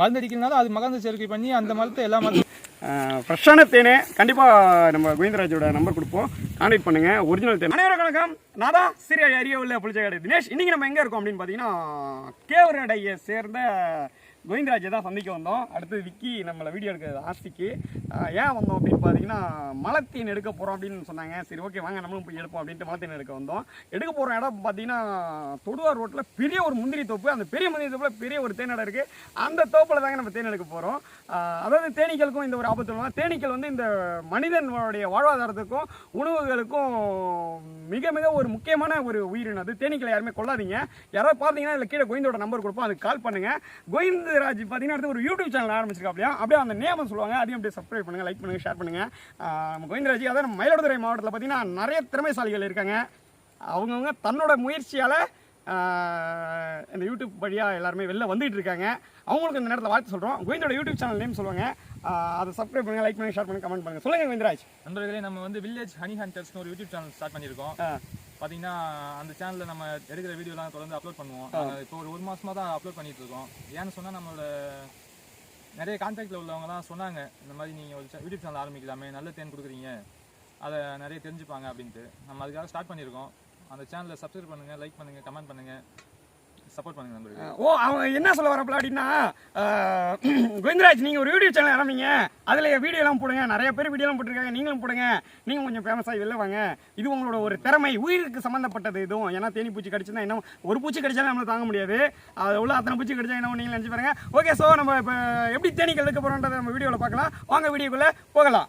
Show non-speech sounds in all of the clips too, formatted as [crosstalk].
மருந்து அடிக்கிறதுனால அது மகந்த சேர்க்கை பண்ணி அந்த மரத்தை எல்லா மரத்தையும் ஃப்ரெஷ்ஷான தேனே. கண்டிப்பாக நம்ம கோவிந்தராஜோட நம்பர் கொடுப்போம். கான்டாக்ட் பண்ணுங்கள் ஒரிஜினல் தேன். அனைவரும் வணக்கம். நான் தான் சிறிய அறிய உள்ள புளிச்ச கடை தினேஷ். இன்றைக்கி நம்ம எங்கே இருக்கோம் அப்படின்னு பார்த்தீங்கன்னா கேவரடையை சேர்ந்த கோவிந்தராஜை தான் சந்திக்க வந்தோம். அடுத்து விக்கி நம்மளை வீடியோ எடுக்கிறது ஆஸ்திக்கு ஏன் வந்தோம் அப்படின்னு பார்த்தீங்கன்னா மலத்தீன் எடுக்க போகிறோம் அப்படின்னு சொன்னாங்க. சரி ஓகே வாங்க நம்மளும் போய் எடுப்போம் அப்படின்ட்டு மலத்தீன் எடுக்க வந்தோம். எடுக்க போகிற இடம் பார்த்தீங்கன்னா தொடுவார் ரோட்டில் பெரிய ஒரு முந்திரி தோப்பு. அந்த பெரிய முந்திரி தோப்பில் பெரிய ஒரு தேனடை இருக்குது அந்த தோப்பில் தாங்க நம்ம தேன் எடுக்க போகிறோம் அதாவது தேனீக்களுக்கும் இந்த ஒரு ஆபத்து இல்லை. தேனீக்கள் வந்து இந்த மனிதனுடைய வாழ்வாதாரத்துக்கும் உணவுகளுக்கும் மிக மிக ஒரு முக்கியமான ஒரு உயிரினம். அது தேனீக்களை யாருமே கொள்ளாதீங்க. யாராவது பார்த்தீங்கன்னா இல்லை கீழே கோவிந்தோட நம்பர் கொடுப்போம். அதுக்கு கால் பண்ணுங்கள் பண்ணுங்க கோவிந்தராஜ் பார்த்தீங்கன்னா அடுத்து ஒரு யூடியூப் சேனல் ஆரம்பிச்சிருக்கா அப்படியே அந்த நேம் சொல்லுவாங்க. அதையும் அப்படியே சப்ஸ்கிரைப் பண்ணுங்க லைக் பண்ணுங்க ஷேர் பண்ணுங்க. ஆஹ் நம்ம கோவிந்தராஜ் அதாவது நம்ம மயிலாடுதுறை மாவட்டத்தில் பார்த்தீங்கன்னா நிறைய திறமைசாலிகள் இருக்காங்க. அவங்கவுங்க தன்னோட முயற்சியால் இந்த யூடியூப் வழியாக எல்லாருமே வெளில வந்துட்டு இருக்காங்க. அவங்களுக்கு இந்த நேரத்தில் வாழ்த்து சொல்கிறோம் கோவிந்தோட யூடியூப் சேனல் நேம் சொல்லுவாங்க. அதை சப்ஸ்கிரைப் பண்ணுங்க லைக் பண்ணுங்க ஷேர் பண்ணுங்க கமெண்ட் பண்ணுங்க. சொல்லுங்க கோவிந்தராஜ் நண்பர்களே நம்ம வந்து வில்லேஜ் ஹனி ஹண்டர்ஸ்னு ஒரு யூடியூப் சேனல் ஸ்டார்ட் பண்ணியிருக்கோம். பார்த்தீங்கன்னா அந்த சேனலில் நம்ம எடுக்கிற வீடியோலாம் தொடர்ந்து அப்லோட் பண்ணுவோம். இப்போ ஒரு ஒரு மாசமா தான் அப்லோட் பண்ணிட்டு இருக்கோம். ஏன்னு சொன்னால் நம்மளோட நிறைய கான்டாக்டில் உள்ளவங்கலாம் சொன்னாங்க இந்த மாதிரி நீங்கள் ஒரு யூடியூப் சேனல் ஆரம்பிக்கலாமே நல்ல தேன் கொடுக்குறீங்க. அதை நிறைய தெரிஞ்சுப்பாங்க அப்படின்ட்டு. நம்ம அதுக்காக ஸ்டார்ட் பண்ணியிருக்கோம். அந்த சேனலை சப்ஸ்கிரைப் பண்ணுங்கள் லைக் பண்ணுங்கள் கமெண்ட் பண்ணுங்கள் ஓ அவன் என்ன சொல்ல வரப்பல அப்படின்னா [clears throat] கோவிந்தராஜ் நீங்கள் ஒரு யூடியூப் சேனல் ஆரம்பிங்க அதில் வீடியோலாம் போடுங்க. நிறைய பேர் வீடியோலாம் போட்டிருக்காங்க. நீங்களும் போடுங்க. நீங்கள் கொஞ்சம் ஃபேமஸாக வெளில வாங்க. இது உங்களோட ஒரு திறமை. உயிருக்கு சம்மந்தப்பட்டது இதுவும். ஏன்னா தேனி பூச்சி கடிச்சுன்னா என்ன ஒரு பூச்சி கடிச்சாலும் நம்மளால தாங்க முடியாது. அது உள்ள அத்தனை பூச்சி கடிச்சா என்ன நீங்கள் நினச்சி பாருங்க. ஓகே ஸோ நம்ம இப்போ எப்படி தேனீக்கள் எடுக்க போகிறோன்றதை நம்ம வீடியோவில் பார்க்கலாம். வாங்க வீடியோக்குள்ளே போகலாம்.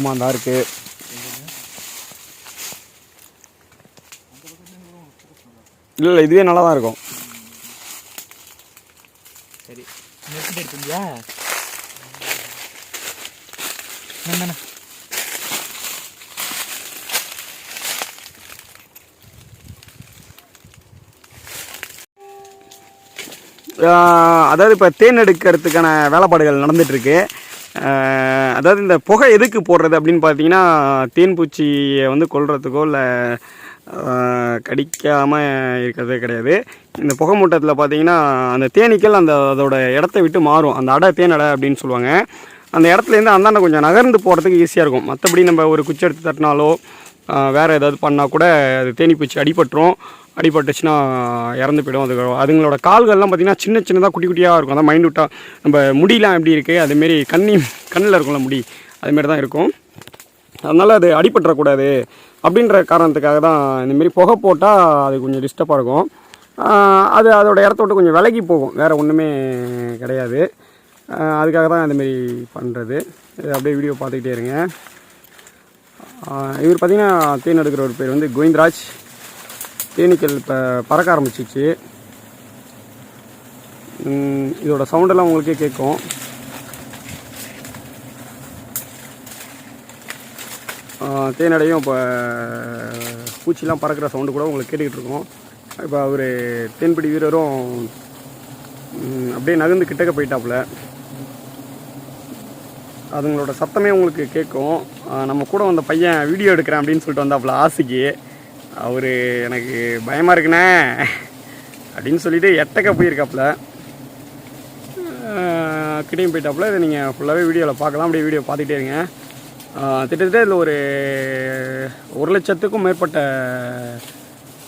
ஆமாம் அந்த இருக்கு. இல்லை இல்லை இதுவே நல்லா தான் இருக்கும். சரி. நெட் எடுத்துங்களா என்னண்ணா ஆஹ் அதாவது இப்போ தேன் எடுக்கிறதுக்கான வேலைப்பாடுகள் நடந்துகிட்ருக்கு அதாவது இந்த புகை எதுக்கு போடுறது அப்படின்னு பார்த்தீங்கன்னா தேன் பூச்சியை வந்து கொள்றதுக்கோ இல்லை கடிக்காமல் இருக்கிறதே கிடையாது. இந்த புகை மூட்டத்தில் பார்த்தீங்கன்னா அந்த தேனீக்கள் அந்த அதோட இடத்த விட்டு மாறும். அந்த அடை தேன் அடை அப்படின்னு சொல்லுவாங்க. அந்த இடத்துலேருந்து அந்தாண்ட கொஞ்சம் நகர்ந்து போகிறதுக்கு ஈஸியாக இருக்கும். மற்றபடி நம்ம ஒரு குச்சி எடுத்து தட்டினாலோ வேறு ஏதாவது பண்ணால் கூட அது தேனிப்பூச்சி அடிபட்டுரும். அடிபட்டுச்சுன்னா இறந்து போயிடும். அது அதுங்களோட கால்கள்லாம் பார்த்திங்கன்னா சின்ன சின்னதாக குட்டி குட்டியாக இருக்கும். அதான் மைண்ட் விட்டால் நம்ம முடியெலாம் எப்படி இருக்குது அதுமாரி கண்ணி கண்ணில் இருக்கும்ல முடி. அதுமாரி தான் இருக்கும். அதனால் அது அடிபட்டுறக்கூடாது அப்படின்ற காரணத்துக்காக தான் இந்தமாரி புகை போட்டால் அது கொஞ்சம் டிஸ்டர்பாக இருக்கும். அது அதோடய இடத்த விட்டு கொஞ்சம் விலகி போகும். வேறு ஒன்றுமே கிடையாது. அதுக்காக தான் இந்தமாரி பண்ணுறது அப்படியே வீடியோ பார்த்துக்கிட்டே இருங்க. இவர் பார்த்திங்கன்னா தேன் எடுக்கிற ஒரு பேர் வந்து கோவிந்தராஜ். தேனீக்கள் இப்போ பறக்க ஆரம்பிச்சிச்சு. இதோட சவுண்டெல்லாம் உங்களுக்கே கேட்கும். தேனடையும் இப்போ பூச்சிலாம் பறக்கிற சவுண்டு கூட உங்களுக்கு கேட்டுக்கிட்டு இருக்கோம். இப்போ அவர் தேன்பிடி வீரரும் அப்படியே நகர்ந்து கிட்டக்க போயிட்டாப்புல. அதுங்களோட சத்தமே உங்களுக்கு கேட்கும். நம்ம கூட வந்த பையன் வீடியோ எடுக்கிறேன் அப்படின்னு சொல்லிட்டு வந்தாப்புல ஆசைக்கு. அவர் எனக்கு பயமாக இருக்குண்ணே. அப்படின்னு சொல்லிட்டு எட்டக்க போயிருக்காப்புல. ஆஹ் கிட்டேயும் போயிட்டாப்புல. இதை நீங்கள் ஃபுல்லாகவே வீடியோவில் பார்க்கலாம். அப்படியே வீடியோ பார்த்துக்கிட்டே இருங்க. திட்டத்தட்ட இதில் ஒரு ஒரு லட்சத்துக்கும் மேற்பட்ட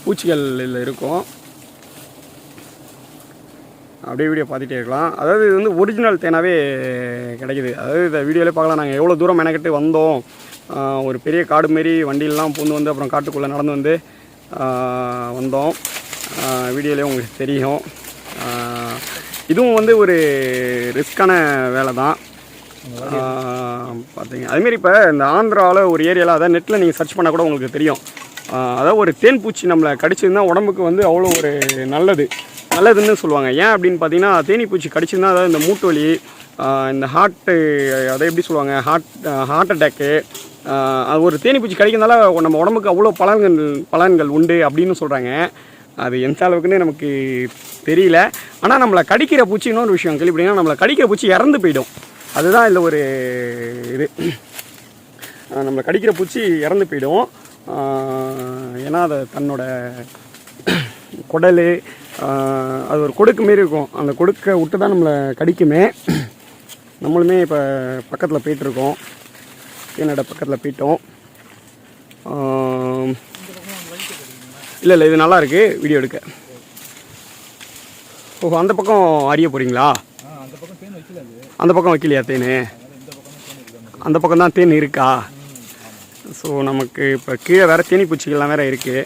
பூச்சிகள் இதில் இருக்கும். அப்படியே வீடியோ பார்த்துட்டே இருக்கலாம். அதாவது இது வந்து ஒரிஜினல் தேனாகவே கிடைக்குது. அதாவது இந்த வீடியோவிலே பார்க்கலாம். நாங்கள் எவ்வளோ தூரம் மெனக்கெட்டு வந்தோம். ஒரு பெரிய காடு மாரி வண்டியிலலாம் பூந்து வந்து அப்புறம் காட்டுக்குள்ளே நடந்து வந்து வந்தோம். வீடியோலேயே உங்களுக்கு தெரியும். இதுவும் வந்து ஒரு ரிஸ்க்கான வேலை தான் பார்த்தீங்க அதுமாரி இப்போ இந்த ஆந்திராவில் ஒரு ஏரியாவில் அதாவது நெட்டில் நீங்கள் சர்ச் பண்ணால் கூட உங்களுக்கு தெரியும். அதாவது ஒரு தேன் பூச்சி நம்மளை கடிச்சிருந்தா உடம்புக்கு வந்து அவ்வளோ ஒரு நல்லது. நல்லதுன்னு சொல்லுவாங்க. ஏன் அப்படின்னு பார்த்தீங்கன்னா தேனி பூச்சி கடிச்சிருந்தா அதாவது இந்த மூட்டு வலி இந்த ஹார்ட்டு அதை எப்படி சொல்லுவாங்க ஹார்ட் ஹார்ட் அட்டாக்கு அது ஒரு தேனி பூச்சி கடிக்கிறதுனால நம்ம உடம்புக்கு அவ்வளோ பலன்கள் பலன்கள் உண்டு அப்படின்னு சொல்கிறாங்க அது எந்த அளவுக்குன்னு நமக்கு தெரியல. ஆனால் நம்மளை கடிக்கிற பூச்சி இன்னொரு விஷயம் கேள்விப்பட்டீங்கன்னா நம்மளை கடிக்கிற பூச்சி இறந்து போயிடும். அதுதான் இந்த ஒரு இது. நம்மளை கடிக்கிற பூச்சி இறந்து போயிடும். ஏன்னா அதை தன்னோட குடல் அது ஒரு கொடுக்கு மாரி இருக்கும். அந்த கொடுக்க விட்டு தான் நம்மளை கடிக்குமே. நம்மளுமே இப்போ பக்கத்தில் போயிட்டுருக்கோம். என்னோட பக்கத்தில் போயிட்டோம். இல்லை இல்லை இது நல்லா இருக்குது வீடியோ எடுக்க. ஓ அந்த பக்கம் அறிய போகிறீங்களா அந்த பக்கம் வைக்கலையா தேன்? அந்த பக்கம் தான் தேன் இருக்கா? ஸோ நமக்கு இப்போ கீழே வேறு தேனி பூச்சிகள்லாம் வேறு இருக்குது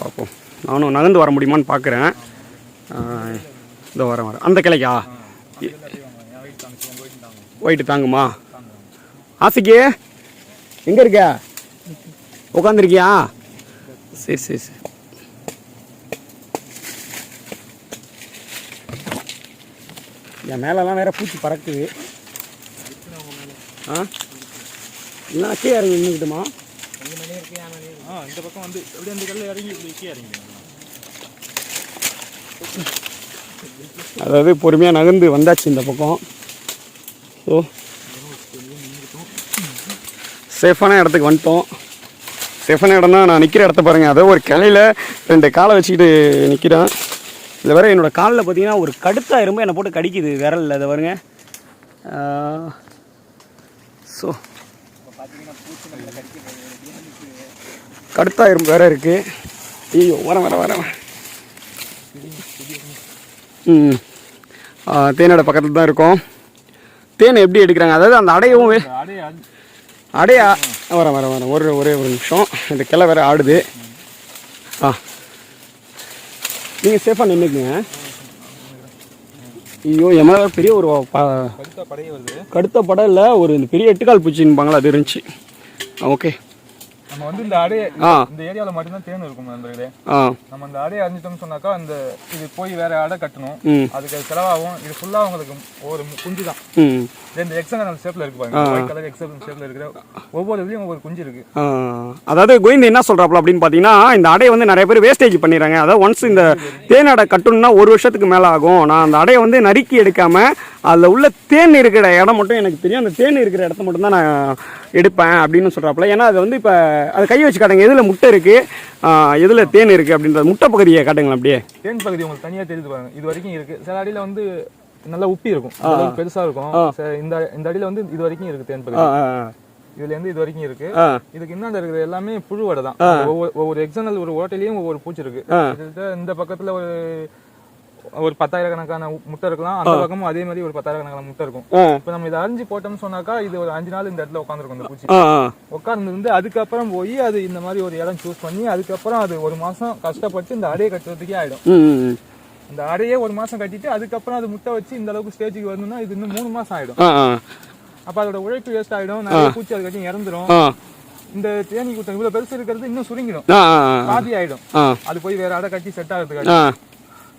பார்ப்போம் நானும் நகர்ந்து வர முடியுமான்னு பார்க்குறேன். இந்த வரேன் வரேன் அந்த கிளைக்கா? ஒயிட்டு தாங்குமா? ஆசைக்கு எங்கே இருக்க? உட்காந்துருக்கியா சரி சரி சரி. என் மேலெலாம் வேற பூச்சி பறக்குது. ஆ? இல்லை கீழே இறங்கி நின்றுக்கிட்டுமா ஆ இந்த பக்கம் வந்து அப்படியே அந்த கல்லில் இறங்கி இப்படி கீழே இறங்கி அதாவது பொறுமையாக நகர்ந்து வந்தாச்சு இந்த பக்கம். ஸோ சேஃபான இடத்துக்கு வந்துட்டோம். சேஃபான இடம்னா நான் நிற்கிற இடத்த பாருங்கள் அதாவது ஒரு கிளையில ரெண்டு காலை வச்சுக்கிட்டு நிற்கிறேன் இதில் வேற என்னோட காலில் பார்த்தீங்கன்னா ஒரு கடுத்தா எறும்பு என்னை போட்டு கடிக்குது விரலில். இதை பாருங்க. ஸோ கடுத்தா எறும்பு வேறு இருக்குது ஐயோ வரேன் வரேன் வரேன் தேனோட பக்கத்தில் தான் இருக்கோம். தேன் எப்படி எடுக்கிறாங்க? அதாவது அந்த அடையவும் அடையா வரேன் வரேன் வரேன் ஒரு ஒரே ஒரு நிமிஷம். இந்த கிளை வேற ஆடுது. ஆ. நீங்கள் சேஃபாக நின்றுக்குங்க ஐயோ மேலே பெரிய ஒரு கடுத்த படம் இல்லை ஒரு இந்த பெரிய எட்டுக்கால் பூச்சின்பாங்களா அது இருந்துச்சு. ஓகே நம்ம வந்து இந்த அடைய இந்த ஏரியால மட்டும்தான் தேன் இருக்கும் நண்பர்களே. நம்ம அந்த அடையை அறிஞ்சிட்டோம்னு சொன்னாக்கா அந்த இது போய் வேற அடை கட்டணும். அதுக்கு அது செலவாகும். இது ஃபுல்லா உங்களுக்கு ஒரு குஞ்சு தான் இந்த எக்ஸல் ஷேப்ல இருக்கு பாருங்க. ஒயிட் கலர் எக்ஸல் ஷேப்ல இருக்கிற ஒவ்வொரு இதுலயும் ஒவ்வொரு குஞ்சு இருக்கு. அதாவது கோவிந்த் என்ன சொல்கிறாப்புல அப்படின்னு பார்த்தீங்கன்னா இந்த அடையை வந்து நிறைய பேர் வேஸ்டேஜ் பண்ணிடுறாங்க. அதாவது ஒன்ஸ் இந்த தேன் அடை கட்டணும்னா ஒரு வருஷத்துக்கு மேலே ஆகும். நான் அந்த அடையை வந்து நறுக்கி எடுக்காமல் அதில் உள்ள தேன் இருக்கிற இடம் மட்டும் எனக்கு தெரியும். அந்த தேன் இருக்கிற இடத்த மட்டும் தான் நான் எடுப்பேன் அப்படின்னு சொல்கிறாப்புல ஏன்னா அது வந்து இப்போ அது கை வச்சு காட்டுங்க. எதில் முட்டை இருக்குது எதில் தேன் இருக்குது அப்படின்றது முட்டை பகுதியை காட்டுங்களேன் அப்படியே. தேன் பகுதி உங்களுக்கு தனியா தெரியுது பாருங்க. இது வரைக்கும் இருக்கு. சில அடியில வந்து நல்லா உப்பி இருக்கும். பெருசா இருக்கும். இந்த இந்த அடியில வந்து இது வரைக்கும் இருக்கு தேன் பகுதி. இதுல இருந்து இது வரைக்கும் இருக்கு. இதுக்கு இன்னாண்ட இருக்கிறது எல்லாமே புழு வடை தான் ஒவ்வொரு எக்ஸானல் ஒரு ஓட்டையிலயும் ஒவ்வொரு பூச்சி இருக்கு. இந்த பக்கத்துல ஒரு ஒரு பத்தாயிரக்கணக்கான முட்டை இருக்கலாம். அந்த பக்கமும் அதே மாதிரி ஒரு பத்தாயிரக்கணக்கான முட்டை இருக்கும். இப்ப நம்ம இதை அரிஞ்சு போட்டோம்னு சொன்னாக்கா இது ஒரு அஞ்சு நாள் இந்த இடத்துல உட்காந்துருக்கும் இந்த பூச்சி. உட்கார்ந்து அதுக்கப்புறம் போய் அது இந்த மாதிரி ஒரு இடம் சூஸ் பண்ணி அதுக்கப்புறம் அது ஒரு மாசம் கஷ்டப்பட்டு இந்த அடையை கட்டுறதுக்கே ஆயிடும். இந்த அடையே ஒரு மாசம் கட்டிட்டு அதுக்கப்புறம் அது முட்டை வச்சு இந்த அளவுக்கு ஸ்டேஜுக்கு வரணும்னா இது இன்னும் மூணு மாசம் ஆயிடும். அப்ப அதோட உழைப்பு வேஸ்ட் ஆயிடும். நிறைய பூச்சி அது கட்டி இறந்துரும். இந்த தேனி கூட்டம் இவ்வளவு பெருசு இருக்கிறது இன்னும் சுருங்கிடும். பாதி ஆயிடும். அது போய் வேற அடை கட்டி செட் ஆகிறதுக்கு ஆ.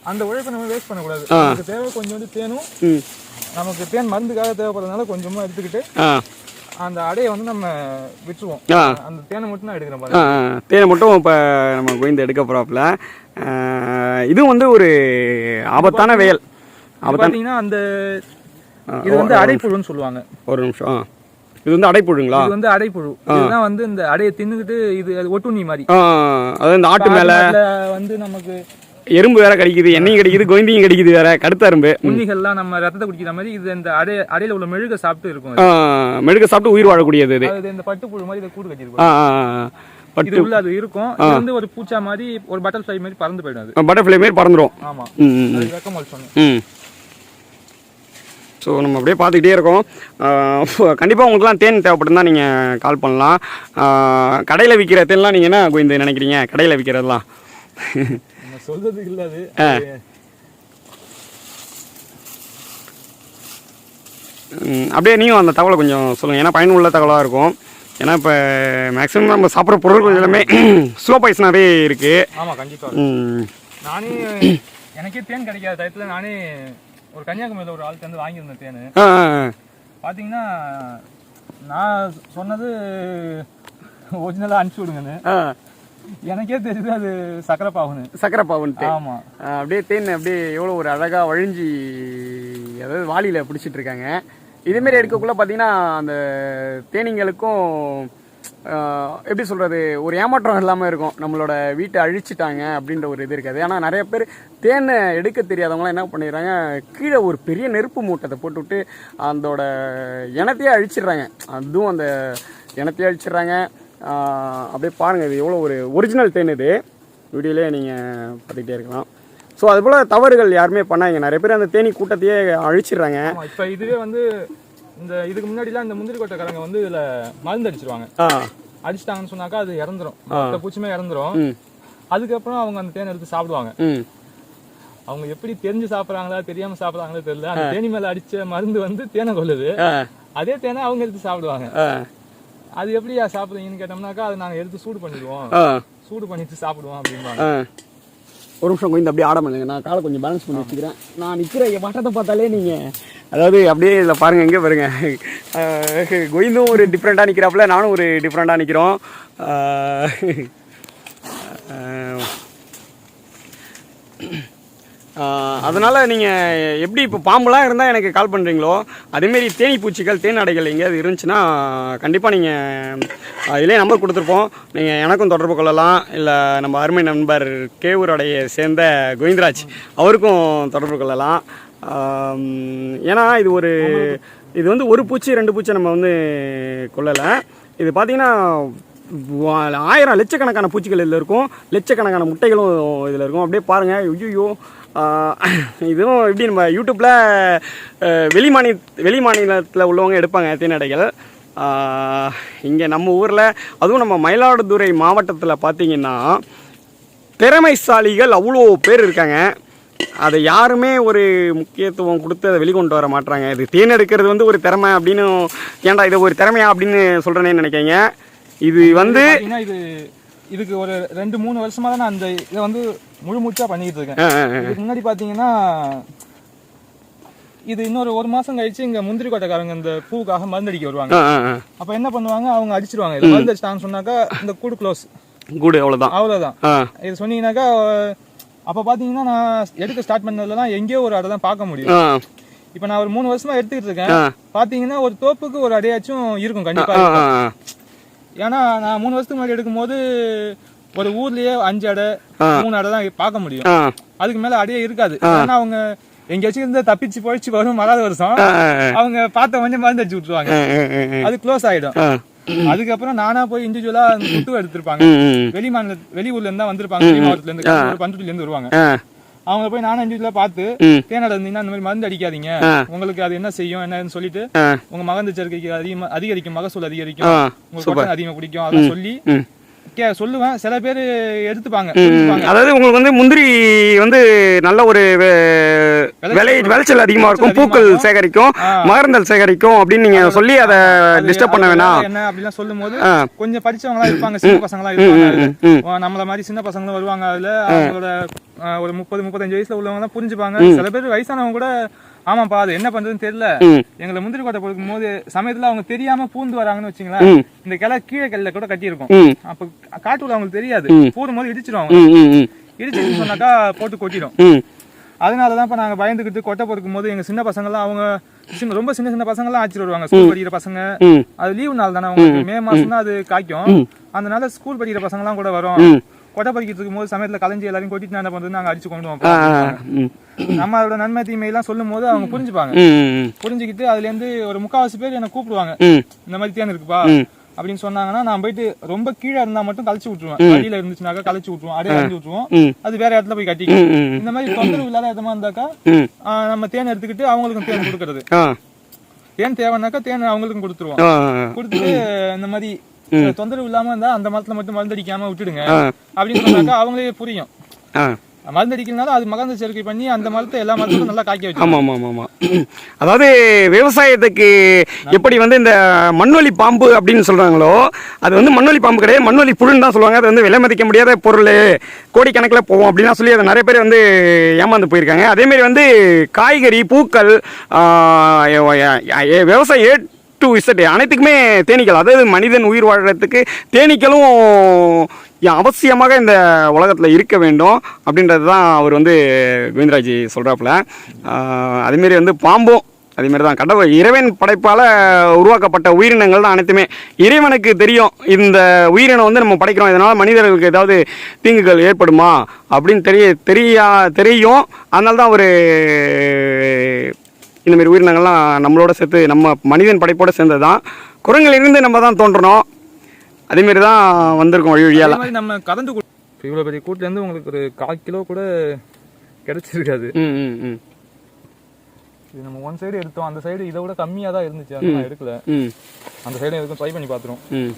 அந்த உழைப்பை நம்ம வேஸ்ட் பண்ணக்கூடாது. நமக்கு தேவை கொஞ்சோண்டு தேனும். நமக்கு தேன் மருந்துக்காக தேவைப்படுறதுனால கொஞ்சமா எடுத்துக்கிட்டு அந்த அடையை வந்து நம்ம விட்டுருவோம். அந்த தேனை மட்டும் நான் எடுக்கிறேன் பாருங்க. தேனை மட்டும் இப்போ நம்ம கோவிந்த எடுக்க போகிறாப்புல இது வந்து ஒரு ஆபத்தான வேல். இது பாத்தீங்கன்னா அந்த இது வந்து அடைப்புழுன்னு சொல்லுவாங்க. ஒரு நிமிஷம். இது வந்து அடைப்புழுங்களா? இது வந்து அடைப்புழு. இதுதான் வந்து இந்த அடையை தின்னுக்கிட்டு இது ஒட்டுண்ணி மாதிரி. அதாவது இந்த ஆட்டு மேலே வந்து நமக்கு எறும்பு வேற கடிக்குது எண்ணெயும் கடிக்குது கோவிந்தையும் கடிக்குது வேற கடுத்த எறும்பு உண்ணிகள்லாம் நம்ம ரத்தத்தை குடிக்கிற மாதிரி இது இந்த அடை அடையில உள்ள மெழுக சாப்பிட்டு இருக்கும் மெழுக சாப்பிட்டு உயிர் வாழக்கூடியது இது. இந்த பட்டுப்புழு மாதிரி இதை கூடு கட்டியிருக்கும். பட்டு உள்ள அது இருக்கும். இது வந்து ஒரு பூச்சா மாதிரி ஒரு பட்டர்ஃப்ளை மாதிரி பறந்து போயிடும் அது. பட்டர்ஃப்ளை மாரி பறந்துடும் ஆமா. அது வெக்கமல் சொன்னேன். ம். ஸோ நம்ம அப்படியே பார்த்துக்கிட்டே இருக்கோம். கண்டிப்பாக உங்களுக்குலாம் தேன் தேவைப்பட்டுருந்தா நீங்கள் கால் பண்ணலாம். கடையில் விற்கிற தேன்லாம் நீங்கள் என்ன கோவிந்த நினைக்கிறீங்க? கடையில் விற்கிறதெல்லாம் [laughs] சொல்றதுக்கு இல்ல அது. அப்படியே நீயும் அந்த தகவலை கொஞ்சம் சொல்லுங்கள் ஏன்னா பயனுள்ள தகவலாக இருக்கும். ஏன்னா இப்போ மேக்ஸிமம் நம்ம சாப்பிட்ற பொருட்கள் எல்லாமே ஸ்லோ பாய்ஸ்னாவே இருக்குது ஆமா கண்டிப்பா. ம். நானே எனக்கே தேன் கிடைக்காத டயத்துல நானே ஒரு கன்னியாகுமரியில ஒரு ஆளுக்கு வந்து வாங்கியிருந்தேன் தேன். பாத்தீங்கன்னா நான் சொன்னது ஒரிஜினலா அனுப்பிச்சு விடுங்கன்னு. எனக்கே தெரியுது அது சக்கரை பாகுன்னு சக்கரை பாவுன்ட்டு. ஆமா. அப்படியே தேன் அப்படியே எவ்வளோ ஒரு அழகாக வழிஞ்சி அதாவது வாளியில் பிடிச்சிட்டு இருக்காங்க. இதேமாரி எடுக்கக்குள்ள பார்த்தீங்கன்னா அந்த தேனீங்களுக்கும் எப்படி சொல்கிறது ஒரு ஏமாற்றம் இல்லாமல் இருக்கும். நம்மளோட வீட்டை அழிச்சிட்டாங்க அப்படின்ற ஒரு இது இருக்காது. ஆனால் நிறைய பேர் தேனை எடுக்க தெரியாதவங்களாம் என்ன பண்ணிடுறாங்க கீழே ஒரு பெரிய நெருப்பு மூட்டத்தை போட்டுவிட்டு அதோட இனத்தையே அழிச்சிடுறாங்க. அதுவும் அந்த இனத்தையே அழிச்சிடுறாங்க. அப்படியே பாருங்கள் இது எவ்வளோ ஒரு ஒரிஜினல் தேன் இது. வீடியோலேயே நீங்கள் பார்த்துக்கிட்டே இருக்கலாம். ஸோ அதுபோல் தவறுகள் யாருமே பண்ணாங்க நிறைய பேர் அந்த தேனி கூட்டத்தையே அழிச்சிடுறாங்க. இப்ப இதுவே வந்து இந்த இதுக்கு முன்னாடிலாம் இந்த முந்திரி கொட்டைக்காரங்க வந்து இதுல மருந்து அடிச்சிருவாங்க அடிச்சிட்டாங்கன்னு சொன்னாக்கா அது இறந்துரும். மொத்த பூச்சியுமே இறந்துரும். அதுக்கப்புறம் அவங்க அந்த தேனை எடுத்து சாப்பிடுவாங்க. அவங்க எப்படி தெரிஞ்சு சாப்பிடுறாங்களா தெரியாம சாப்பிடுறாங்களோ தெரியல. அந்த தேனி மேல அடிச்ச மருந்து வந்து தேனை கொல்லுது. ஆ. அதே தேனை அவங்க எடுத்து சாப்பிடுவாங்க. அது எப்படியா சாப்பிடுறீங்கன்னு கேட்டோம்னாக்கா அதை நாங்க எடுத்து சூடு பண்ணிடுவோம். சூடு பண்ணிட்டு சாப்பிடுவோம் அப்படிம்பாங்க. ஒரு நிமிஷம் கொஞ்சம் அப்படியே ஆட பண்ணுங்க நான் காலை கொஞ்சம் பேலன்ஸ் பண்ணி வச்சுக்கிறேன். நான் நிற்கிற என் வட்டத்தை பார்த்தாலே நீங்கள் அதாவது அப்படியே இதில் பாருங்கள் எங்கே பாருங்க. ஆஹ் கோவிந்தும் ஒரு டிஃப்ரெண்ட்டாக நிற்கிறாப்புல நானும் ஒரு டிஃப்ரெண்ட்டாக நிற்கிறோம் அதனால் நீங்கள் எப்படி இப்போ பாம்புலாம் இருந்தால் எனக்கு கால் பண்ணுறீங்களோ அதேமாரி தேனி பூச்சிகள் தேன் அடைகள் எங்கேயாவது இருந்துச்சுன்னா கண்டிப்பாக நீங்கள் அதிலே நம்பர் கொடுத்துருப்போம். நீங்கள் எனக்கும் தொடர்பு கொள்ளலாம். இல்லை நம்ம அருமை நண்பர் கேவூர் அடையை சேர்ந்த கோவிந்தராஜ் அவருக்கும் தொடர்பு கொள்ளலாம். ஏன்னா இது ஒரு இது வந்து ஒரு பூச்சி ரெண்டு பூச்சி நம்ம வந்து கொள்ளலை இது பார்த்தீங்கன்னா ஆயிரம் லட்சக்கணக்கான பூச்சிகள் இதில் இருக்கும். லட்சக்கணக்கான முட்டைகளும் இதில் இருக்கும். அப்படியே பாருங்கள் ஐயோ இதுவும் எப்படி நம்ம யூடியூப்பில் வெளி மாநில வெளி மாநிலத்தில் உள்ளவங்க எடுப்பாங்க தேனடைகள். இங்கே நம்ம ஊரில் அதுவும் நம்ம மயிலாடுதுறை மாவட்டத்தில் பார்த்தீங்கன்னா திறமைசாலிகள் அவ்வளோ பேர் இருக்காங்க. அதை யாருமே ஒரு முக்கியத்துவம் கொடுத்து அதை வெளிக்கொண்டு வர மாட்டுறாங்க இது தேன் எடுக்கிறது வந்து ஒரு திறமை அப்படின்னு ஏன்டா இது ஒரு திறமையா அப்படின்னு சொல்கிறேன்னு நினைக்கிறீங்க. இது வந்து இது இதுக்கு ஒரு ரெண்டு மூணு வருஷமாக தான் நான் அந்த இதை வந்து முழு மூச்சா பண்ணிட்டு இருக்கேன். இதுக்கு முன்னாடி பாத்தீங்கன்னா இது இன்னொரு ஒரு மாசம் கழிச்சு இங்க முந்திரி கொட்டைக்காரங்க இந்த பூவுக்காக மருந்து அடிக்க வருவாங்க. அப்ப என்ன பண்ணுவாங்க? அவங்க அடிச்சிருவாங்க. இது மருந்து அடிச்சிட்டாங்கன்னு சொன்னாக்கா இந்த கூடு க்ளோஸ் கூடு அவ்வளவுதான். ஆ. இது சொன்னீங்கன்னாக்கா அப்ப பாத்தீங்கன்னா நான் எடுக்க ஸ்டார்ட் பண்ணதுலலாம் எங்கேயோ ஒரு அடை தான் பார்க்க முடியும். இப்ப நான் ஒரு மூணு வருஷமா எடுத்துக்கிட்டு இருக்கேன். பாத்தீங்கன்னா ஒரு தோப்புக்கு ஒரு அடையாச்சும் இருக்கும் கண்டிப்பா ஏன்னா நான் மூணு வருஷத்துக்கு முன்னாடி எடுக்கும்போது ஒரு ஊர்லயே அஞ்சு அடை மூணு அடை தான் பார்க்க முடியும். அதுக்கு மேல அடையே இருக்காது. ஏன்னா அவங்க எங்கேயாச்சும் இருந்து தப்பிச்சு போயிடுச்சு வரும் வராத வருஷம். அவங்க பார்த்த உடனே மருந்து அடிச்சு விட்டுருவாங்க அது க்ளோஸ் ஆயிடும். அதுக்கப்புறம் நானா போய் இண்டிவிஜுவலா குட்டு எடுத்திருப்பாங்க. வெளி மாநில வெளி ஊர்ல இருந்தா வந்திருப்பாங்க. வெளி மாவட்டத்துல இருந்து பண்ருட்டில இருந்து வருவாங்க. அவங்க போய் நானும் இண்டிவிஜுவலா பார்த்து. தேனடை இருந்தீங்கன்னா அந்த மாதிரி மருந்து அடிக்காதீங்க. உங்களுக்கு அது என்ன செய்யும் என்னன்னு சொல்லிட்டு உங்க மகந்த சேர்க்கைக்கு அதிகமா அதிகரிக்கும் மகசூல் அதிகரிக்கும். உங்களுக்கு அதிகமா பிடிக்கும். அதெல்லாம் சொல்லி கே சொல்லுவேன். சில பேர் எடுத்துப்பாங்க அதாவது உங்களுக்கு வந்து முந்திரி வந்து நல்ல ஒரு விளை விளைச்சல் அதிகமா இருக்கும். பூக்கள் சேகரிக்கும். மகரந்தல் சேகரிக்கும் அப்படின்னு நீங்க சொல்லி அதை டிஸ்டர்ப் பண்ண வேணாம். என்ன அப்படிலாம் சொல்லும் போது. கொஞ்சம் படிச்சவங்களா இருப்பாங்க சின்ன பசங்களா இருப்பாங்க நம்மள மாதிரி சின்ன பசங்களும் வருவாங்க அதுல. அவங்களோட ஒரு முப்பது முப்பத்தஞ்சு வயசுல உள்ளவங்க தான் புரிஞ்சுப்பாங்க சில பேர் வயசானவங்க கூட ஆமாப்பா அது என்ன பண்றதுன்னு தெரியல. எங்களை முந்திரி கோட்டை கொடுக்கும் போது சமயத்துல அவங்க தெரியாம பூந்து வராங்கன்னு வச்சுங்களேன். இந்த கிளை கீழே கல்ல கூட கட்டி இருக்கும் ம். அப்ப காட்டுல அவங்களுக்கு தெரியாது. பூரும் போது இடிச்சிருவாங்க ம் ம் ம். இடிச்சிட்டு சொன்னாக்கா போட்டு கொட்டிடும் அதனாலதான் இப்ப நாங்க பயந்துக்கிட்டு கொட்டை பொறுக்கும் போது எங்க சின்ன பசங்கலாம் அவங்க சின்ன ரொம்ப சின்ன சின்ன பசங்கலாம் ஆச்சிட்டு வருவாங்க. ஸ்கூல் படிக்கிற பசங்க. அது லீவு நாள் தானே உங்களுக்கு மே மாசம் தான் அது காய்க்கும். அதனால ஸ்கூல் படிக்கிற பசங்கலாம் கூட வரும். கொட்டை பறிக்கிட்டு இருக்கும்போது சமயத்துல கலைஞ்சி எல்லாரையும் கொட்டிட்டு நான் என்ன பண்றது நாங்க அடிச்சு கொண்டு நம்ம அதோட நன்மை தீமை எல்லாம் சொல்லும் போது அவங்க புரிஞ்சுப்பாங்க புரிஞ்சுக்கிட்டு அதுல இருந்து ஒரு முக்காவாசி பேர் என்ன கூப்பிடுவாங்க. இந்த மாதிரி தேன் இருக்குப்பா. அப்படின்னு சொன்னாங்கன்னா நான் போயிட்டு ரொம்ப கீழே இருந்தா மட்டும் கழிச்சு விட்டுருவேன். வழியில இருந்துச்சுனாக்கா கழிச்சு விட்டுருவோம் அப்படியே அரைஞ்சு விட்டுருவோம். அது வேற இடத்துல போய் ம் இந்த மாதிரி தொந்தரவு இல்லாத இடமா இருந்தாக்கா நம்ம தேன் எடுத்துக்கிட்டு அவங்களுக்கும் தேன் கொடுக்கறது. தேன் தேவைன்னாக்கா தேன் அவங்களுக்கும் கொடுத்துருவோம். கொடுத்துட்டு இந்த மாதிரி தொந்தரவு இல்லாம இருந்தா அந்த மரத்துல மட்டும் மருந்தடிக்காம விட்டுடுங்க ஆ. அப்படின்னு சொன்னாக்கா அவங்களே புரியும். மருந்து அடிக்கலனாலும் அது மகந்த சேர்க்கை பண்ணி அந்த மரத்தை எல்லா மரத்துக்கும் நல்லா காய்க்க வச்சு ஆமாம் ஆமாம் ஆமாம் அதாவது விவசாயத்துக்கு எப்படி வந்து இந்த மண்வெளி பாம்பு அப்படின்னு சொல்கிறாங்களோ அது வந்து மண்வெளி பாம்பு கிடையாது. மண்வெளி புழுன்னு தான் சொல்லுவாங்க. அது வந்து விலை மதிக்க முடியாத பொருள். கோடிக்கணக்கில் போகும் அப்படிலாம் சொல்லி அதை நிறைய பேர் வந்து ஏமாந்து போயிருக்காங்க. அதேமாரி வந்து காய்கறி பூக்கள் ஆ, விவசாயம் ஏ டு இசட் அனைத்துக்குமே தேனீக்கள். அதாவது மனிதன் உயிர் வாழ்கிறதுக்கு தேனீக்களும் அவசியமாக இந்த உலகத்தில் இருக்க வேண்டும் அப்படின்றது தான் அவர் வந்து கோவிந்தராஜ் சொல்கிறாப்புல அதேமாரி வந்து பாம்பும் அதேமாரி தான் கடவுள் இறைவன் படைப்பால் உருவாக்கப்பட்ட உயிரினங்கள் தான் அனைத்துமே. இறைவனுக்கு தெரியும் இந்த உயிரினம் வந்து நம்ம படைக்கிறோம். இதனால் மனிதர்களுக்கு ஏதாவது தீங்குகள் ஏற்படுமா அப்படின்னு தெரிய தெரியா தெரியும். அதனால தான் அவர் இந்தமாரி உயிரினங்கள்லாம் நம்மளோட சேர்த்து நம்ம மனிதன் படைப்போடு சேர்ந்தது தான் குரங்கிலிருந்து நம்ம தான் தோன்றணும். அதேமாரி தான் வந்திருக்கோம் வழி வழியால் மாதிரி நம்ம கலந்து இப்ப இவ்வளவு பெரிய கூட்டுல இருந்து உங்களுக்கு ஒரு கால் கிலோ கூட கிடைச்சிருக்காது. ம் ம் ம். இது நம்ம ஒன் சைடு எடுத்தோம். அந்த சைடு இதை விட கம்மியா தான் இருந்துச்சு. நான் எடுக்கல. ம். அந்த சைடு எதுக்கும் ட்ரை பண்ணி பாத்துரும் ம்.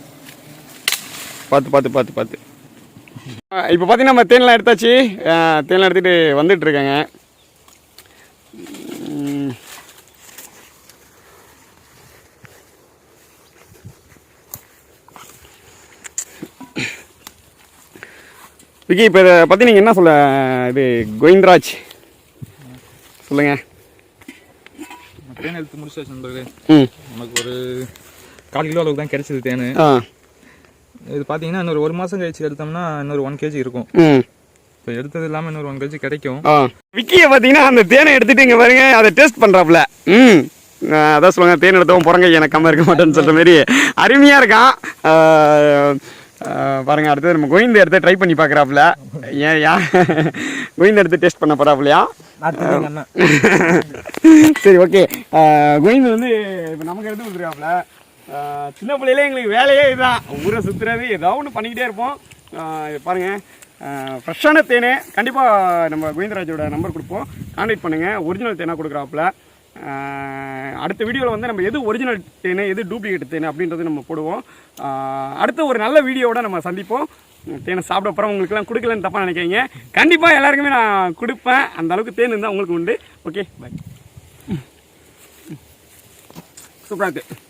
பார்த்து பார்த்து பார்த்து பார்த்து. இப்போ பார்த்தீங்கன்னா நம்ம தேன்லாம் எடுத்தாச்சு. தேன்லாம் எடுத்துகிட்டு வந்துட்டு விக்கி இப்போ இதை பற்றி நீங்கள் என்ன சொல்ல இது கோவிந்தராஜ்? சொல்லுங்கள் தேன் எடுத்து முடிச்சாச்சு நண்பர்களே. ம். நமக்கு ஒரு கால் கிலோ அளவுக்கு தான் கிடைச்சது தேன். இது பாத்தீங்கன்னா இன்னொரு ஒரு மாசம் கழிச்சு எடுத்தோம்னா இன்னொரு ஒன் கேஜி இருக்கும். ம். இப்போ எடுத்தது இல்லாம இன்னொரு ஒன் கேஜி கிடைக்கும். விக்கியை பார்த்தீங்கன்னா அந்த தேனை எடுத்துட்டு இங்கே பாருங்க அதை டேஸ்ட் பண்ணுறாப்புல ம். அதான் சொல்லுவாங்க தேன் எடுத்தவன் புறங்க எனக்கு கம்ம இருக்க மாட்டேன்னு சொல்கிற மாதிரி அருமையாக இருக்கான். ஆஹ் ஆஹ் பாருங்க அடுத்தது நம்ம கோவிந்த எடுத்து ட்ரை பண்ணி பார்க்குறாப்புல ஏன் யா கோவிந்த எடுத்து டேஸ்ட் பண்ண போகிறாப்புலையா சரி ஓகே கோவிந்த் வந்து இப்போ நமக்கு எடுத்து கொடுத்துருக்காப்புல. சின்ன பிள்ளையில எங்களுக்கு வேலையே இதுதான். ஊரை சுற்றுறது ஏதோ ஒன்று பண்ணிக்கிட்டே இருப்போம். ஆஹ் இது பாருங்க. ஃப்ரெஷ்ஷான தேனே கண்டிப்பாக நம்ம கோவிந்தராஜோட நம்பர் கொடுப்போம். கான்டாக்ட் பண்ணுங்கள் ஒரிஜினல் தேனாக கொடுக்குறாப்புல. அடுத்த வீடியோவில் வந்து நம்ம எது ஒரிஜினல் தேனு எது டூப்ளிகேட் தேனு அப்படின்றது நம்ம போடுவோம். அடுத்த ஒரு நல்ல வீடியோவோட நம்ம சந்திப்போம். தேனை சாப்பிட போகிறோம் உங்களுக்குலாம் கொடுக்கலன்னு தப்பாக நினைக்கிறீங்க கண்டிப்பாக எல்லாருக்குமே நான் கொடுப்பேன். அந்த அளவுக்கு தேன் இருந்தால் உங்களுக்கு உண்டு. ஓகே பை சூப்பராக இருக்குது